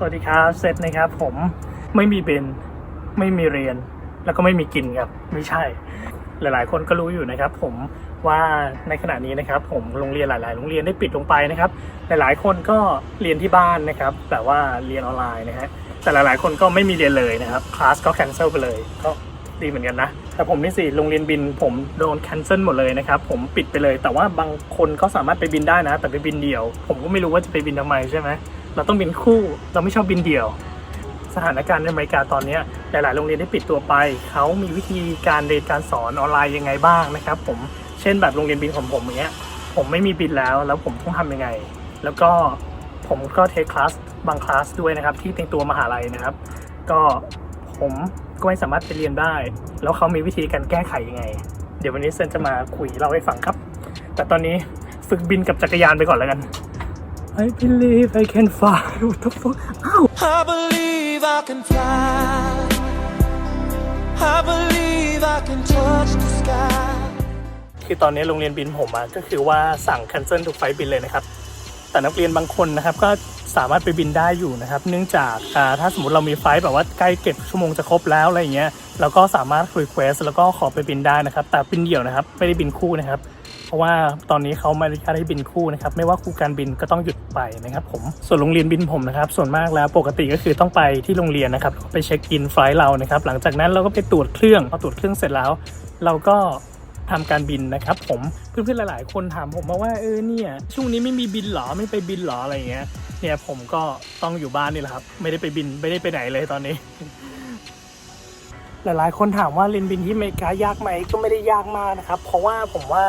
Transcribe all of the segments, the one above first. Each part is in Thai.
สวัสดีครับเซตนะครับผมไม่มีเบนไม่มีเรียน แล้วก็ไม่มีกินครับไม่ใช่ หลายๆ คนก็รู้อยู่นะครับ ผมว่าในขณะนี้นะครับ ผมโรงเรียนหลาย ๆ โรงเรียนได้ปิดลงไปนะครับ หลายๆ คนก็เรียนที่บ้านนะครับแต่ว่าเรียนออนไลน์นะฮะแต่หลาย ๆ คนก็ไม่มีเรียนเลยนะครับคลาสก็แคนเซิลไปเลยก็ดีเหมือนกันนะ แต่ผมนี่สิโรงเรียนบินผมโดนแคนเซิลหมดเลยนะครับ ผมปิดไปเลย แต่ว่าบางคนก็สามารถไปบินได้นะ แต่ไปบินเดี่ยว ผมก็ไม่รู้ว่าจะไปบินทำไมใช่ไหม เราต้องบินคู่ เราไม่ชอบบินเดี่ยว สถานการณ์ในอเมริกาตอนนี้หลาย ๆ โรงเรียนได้ปิดตัวไป เขามีวิธีการเรียนการสอนออนไลน์ยังไงบ้างนะครับ ผมเช่นแบบโรงเรียนบินของผมอย่างเงี้ยผมไม่มีบินแล้วแล้วผมต้องทำยังไง แล้วก็ผมก็เทคคลาสบางคลาสด้วยนะครับ ที่เป็นตัวมหาลัยนะครับ ก็ผมก็ไม่สามารถไปเรียนได้ แล้วเขามีวิธีการแก้ไขยังไง เดี๋ยววันนี้เซนจะมาคุยเล่าให้ฟังครับ แต่ตอนนี้ฝึกบินกับจักรยานไปก่อนแล้วกัน I believe I can fly What the fuck อ้าว I believe I can fly. I believe I can touch the sky. คือตอนนี้โรงเรียนบินผมอะก็คือว่าสั่ง cancel ทุกไฟล์บินเลยนะครับ แต่นักเรียนบางคนนะครับก็สามารถไปบินได้อยู่นะครับ เนื่องจากอ่าถ้าสมมติเรามีไฟล์แบบว่าใกล้เก็บชั่วโมงจะครบแล้วอะไรอย่างเงี้ยเราก็สามารถ request แล้วก็ขอไปบินได้นะครับ แต่บินเดี่ยวนะครับ ไม่ได้บินคู่นะครับ เพราะว่าตอนนี้เขาไม่อนุญาตให้บินคู่นะครับไม่ว่าคู่การบินก็ต้องหยุดไปนะครับผมส่วนโรงเรียนบินผมนะครับส่วนมากแล้วปกติก็คือต้องไปที่โรงเรียนนะครับไปเช็คอินไฟล์เรานะครับหลังจากนั้นเราก็ไปตรวจเครื่องพอตรวจเครื่องเสร็จแล้ว เราก็ทำการบินนะครับผมเพื่อนๆหลาย ๆ คนถามผมมาว่าเออเนี่ยช่วงนี้ไม่มีบินหรอไม่ไปบินหรออะไรอย่างเงี้ยเนี่ยผมก็ต้องอยู่บ้านนี่แหละครับ ไม่ได้ไปบินไม่ได้ไปไหนเลยตอนนี้ หลายๆ คนถามว่าเรียนบินที่อเมริกายากไหมก็ไม่ได้ยากมากนะครับ เพราะว่าผมว่า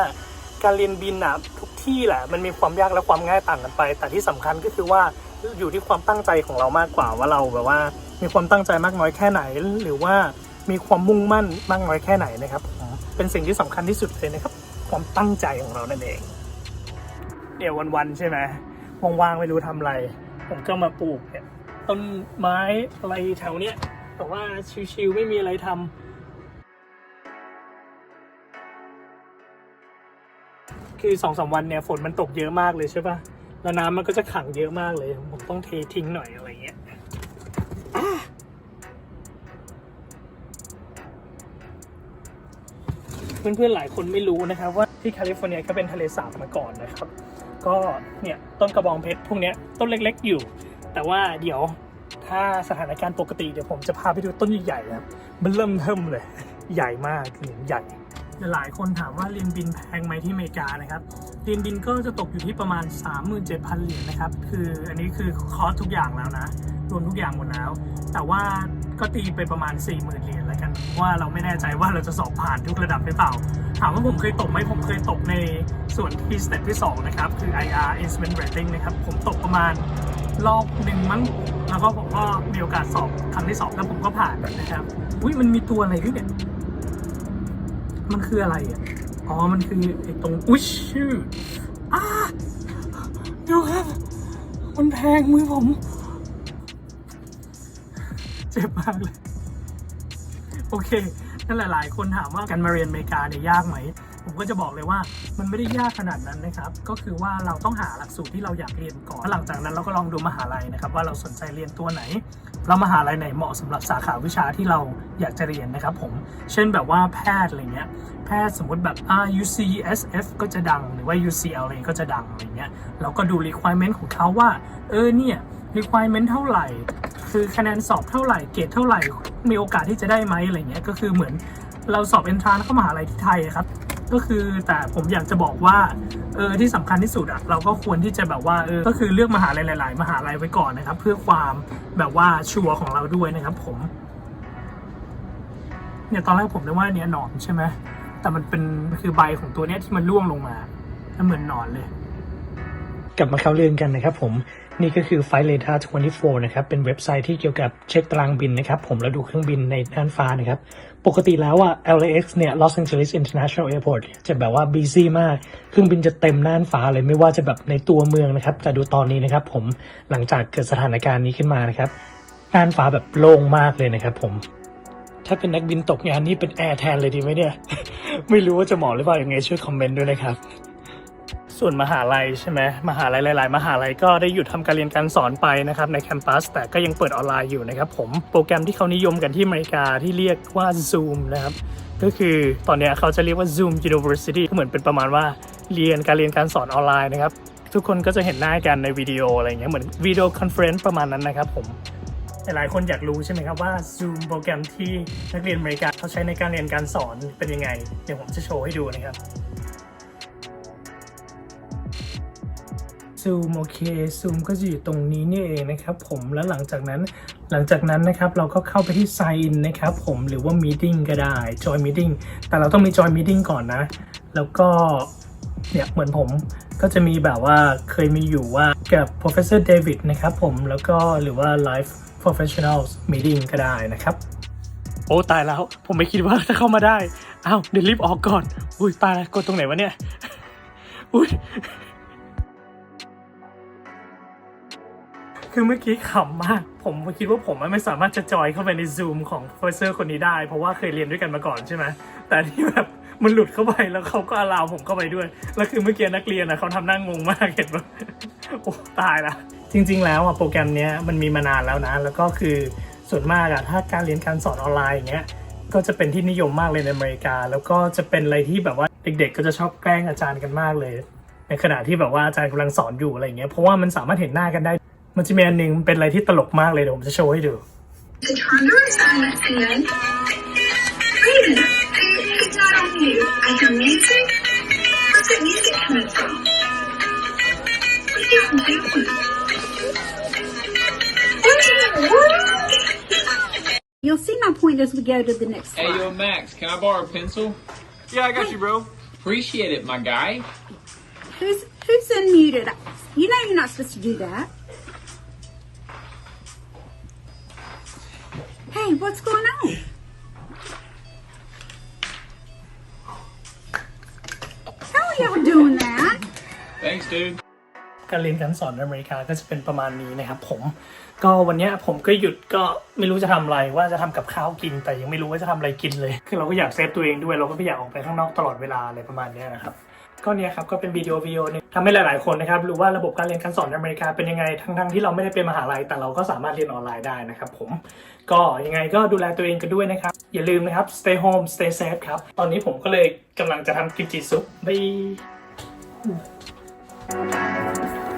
การเรียนบินอะทุกที่แหละมันมีความยากและความง่ายต่างกันไป แต่ที่สำคัญก็คือว่าอยู่ที่ความตั้งใจของเรามากกว่าว่าเราแบบว่า มีความตั้งใจมากน้อยแค่ไหน หรือว่ามีความมุ่งมั่นมากน้อยแค่ไหนนะครับผมเป็นสิ่งที่สำคัญที่สุดเลยนะครับ ความตั้งใจของเรานั่นเองเดี๋ยววันๆใช่ไหมว่างๆไม่รู้ทำอะไร ผมก็มาปลูกเนี่ยต้นไม้อะไรแถวเนี้ยแต่ว่าชิวๆไม่มีอะไรทำ คือสองสามวันเนี่ยฝนมันตกเยอะมากเลยใช่ปะแล้วน้ำมันก็จะขังเยอะมากเลย ผมต้องเททิ้งหน่อยอะไรเงี้ยเพื่อนๆหลายคนไม่รู้นะครับว่าที่แคลิฟอร์เนียก็เป็นทะเลสาบมาก่อนนะครับ ก็เนี่ยต้นกระบองเพชรพวกนี้ต้นเล็กๆอยู่ แต่ว่าเดี๋ยวถ้าสถานการณ์ปกติเดี๋ยวผมจะพาไปดูต้นใหญ่ๆครับมันเริ่มเทิมเลย ใหญ่มากคือใหญ่ หลายคนถามว่าเรียนบินแพงไหมที่อเมริกานะครับเรียนบินก็จะตกอยู่ที่ประมาณ 37,000 เหรียญนะครับ คืออันนี้คือคอสทุกอย่างแล้วนะ รวมทุกอย่างหมดแล้ว แต่ว่าก็ตีไปประมาณ 40,000 เหรียญแล้วกันว่าเราไม่แน่ใจว่าเราจะสอบผ่านทุกระดับหรือเปล่า ถามว่าผมเคยตกไหมผมเคยตกในส่วนที่สเต็ปที่ 2 นะครับ คือ IR Instrument Rating นะครับ ผมตกประมาณรอบหนึ่งมั้งแล้วก็ผมก็มีโอกาสสอบครั้งที่สองแล้วผมก็ผ่านนะครับ อุ้ยมันมีตัวอะไรด้วยเนี่ย มันคืออะไรอะ อ๋อ มันคือไอ้ตรง อุ้ยชื่ออ้าดูครับ มันแพงมือผม เจ็บมากเลย โอเค นั่นหลาย ๆ คนถามว่าการมาเรียนอเมริกาเนี่ยยากไหม ผมก็จะบอกเลยว่ามันไม่ได้ยากขนาดนั้นนะครับ ก็คือว่าเราต้องหาหลักสูตรที่เราอยากเรียนก่อน หลังจากนั้นเราก็ลองดูมหาลัยนะครับว่าเราสนใจเรียนตัวไหนแล้วมหาลัยไหนเหมาะสำหรับสาขาวิชาที่เราอยากจะเรียนนะครับผม เช่นแบบว่าแพทย์อะไรเงี้ย แพทย์สมมติแบบอ่า UCSF ก็จะดังหรือว่า UCLA ก็จะดังอะไรเงี้ย เราก็ดู requirement ของเขาว่า เออเนี่ย requirement เท่าไหร่ คือคะแนนสอบเท่าไหร่ เกรดเท่าไหร่ มีโอกาสที่จะได้ไหมอะไรเงี้ย ก็คือเหมือนเราสอบ entrance เข้ามหาลัยที่ไทยครับ ก็คือแต่ผมอยากจะบอกว่าเออที่สำคัญที่สุดอะเราก็ควรที่จะแบบว่าเออก็คือเลือกมหาลัยหลาย ๆ มหาลัยไว้ก่อนนะครับ เพื่อความแบบว่าชัวร์ของเราด้วยนะครับ ผมเนี่ยตอนแรกผมนึกว่าเนี่ยหนอนใช่ไหมแต่มันเป็นคือใบของตัวเนี้ยที่มันร่วงลงมาแล้วเหมือนหนอนเลย กลับมาเข้าเรื่องกันนะครับผมนี่ก็คือ Flight Radar 24 นะครับ เป็นเว็บไซต์ที่เกี่ยวกับเช็คตารางบินนะครับ ผมแล้วดูเครื่องบินในน่านฟ้านะครับ ปกติแล้วอะ LAX เนี่ย Los Angeles International Airport จะแบบว่า busy มาก เครื่องบินจะเต็มน่านฟ้าเลยไม่ว่าจะแบบในตัวเมืองนะครับ แต่ดูตอนนี้นะครับผมหลังจากเกิดสถานการณ์นี้ขึ้นมานะครับน่านฟ้าแบบโล่งมากเลยนะครับผมถ้าเป็นนักบินตกงานนี่เป็นแอร์แทนเลยดีไหมเนี่ย ไม่รู้ว่าจะเหมาะหรือเปล่ายังไงช่วยคอมเมนต์ด้วยนะครับ ส่วนมหาลัยใช่ไหมมหาลัยหลาย ๆ มหาลัยก็ได้หยุดทำการเรียนการสอนไปนะครับในแคมปัสแต่ก็ยังเปิดออนไลน์อยู่นะครับผมโปรแกรมที่เขานิยมกันที่อเมริกาที่เรียกว่า Zoom นะครับก็คือตอนนี้เขาจะเรียกว่า Zoom University ก็เหมือนเป็นประมาณว่าเรียนการเรียนการสอนออนไลน์นะครับทุกคนก็จะเห็นหน้ากันในวิดีโออะไรเงี้ยเหมือนวิดีโอคอนเฟรนซ์ประมาณนั้นนะครับผมหลายคนอยากรู้ใช่ไหมครับว่า Zoom โปรแกรมที่นักเรียนอเมริกาเขาใช้ในการเรียนการสอนเป็นยังไง เดี๋ยวผมจะโชว์ให้ดูนะครับ Zoom โอเค Zoom ก็จะอยู่ตรงนี้นี่เองนะครับผมแล้วหลังจากนั้นหลังจากนั้นนะครับเราก็เข้าไปที่ Sign in นะครับผมหรือว่า Meeting ก็ได้ Join Meeting แต่เราต้องมี Join Meeting ก่อนนะ แล้วก็เนี่ยเหมือนผมก็จะมีแบบว่าเคยมีอยู่ว่ากับ Professor David นะครับผมแล้วก็หรือว่า Live Professionals Meeting ก็ได้นะครับ โอ้ตายแล้วผมไม่คิดว่าจะเข้ามาได้อ้าวเดี๋ยวรีบออกก่อนอุ้ยตายแล้วกดตรงไหนวะเนี่ยอุ้ย คือเมื่อกี้ขำมาก ผมคิดว่าผมไม่สามารถจะจอยเข้าไปใน Zoom ของโปรเฟสเซอร์คนนี้ได้ เพราะว่าเคยเรียนด้วยกันมาก่อนใช่ไหม แต่ที่แบบมันหลุดเข้าไปแล้วเขาก็อลาวผมเข้าไปด้วย แล้วคือเมื่อกี้นักเรียนนะเขาทำหน้างงมากเห็นปะโอ้ตายละจริง ๆ แล้วอะโปรแกรมเนี้ยมันมีมานานแล้วนะ แล้วก็คือส่วนมากอะถ้าการเรียนการสอนออนไลน์อย่างเงี้ยก็จะเป็นที่นิยมมากเลยในอเมริกา แล้วก็จะเป็นอะไรที่แบบว่าเด็ก ๆ ก็จะชอบแกล้งอาจารย์กันมากเลย ในขณะที่แบบว่าอาจารย์กำลังสอนอยู่อะไรเงี้ยเพราะว่ามันสามารถเห็นหน้ากันได้ มันจะมีอันหนึงเป็นอะไรที่ตลกมากเลยเดี๋ยวผมจะโชว์ให้ดู To turn your assignment in. Wait a minute. It's not on you. I hear music. Where's that music coming from? What are you doing? What in the world? You'll see my point as we go to the next Hey, slide. yo, Max, can I borrow a pencil? Yeah, I got you, bro. Appreciate it, my guy. Who's who's unmuted? You know you're not supposed to do that. Hey, what's going on? How are y'all doing that? Thanks, dude. การเรียนการสอนในอเมริกาก็จะเป็นประมาณนี้นะครับผม ก็วันเนี้ยผมก็หยุดก็ไม่รู้จะทำอะไรว่าจะทำกับข้าวกิน แต่ยังไม่รู้ว่าจะทำอะไรกินเลย คือเราก็อยากเซฟตัวเองด้วยเราก็ไม่อยากออกไปข้างนอกตลอดเวลาอะไรประมาณเนี้ยนะครับ ก็เนี่ยครับก็เป็นวิดีโอวิดีโอนึงทำให้หลาย ๆ คนนะครับรู้ว่าระบบการเรียนการสอนในอเมริกาเป็นยังไงทั้ง ๆ ที่เราไม่ได้เป็นมหาลัยแต่เราก็สามารถเรียนออนไลน์ได้นะครับผมก็ยังไงก็ดูแลตัวเองกันด้วยนะครับ อย่าลืมนะครับ stay home stay safe ครับ ตอนนี้ผมก็เลยกำลังจะทำกิมจิซุปบาย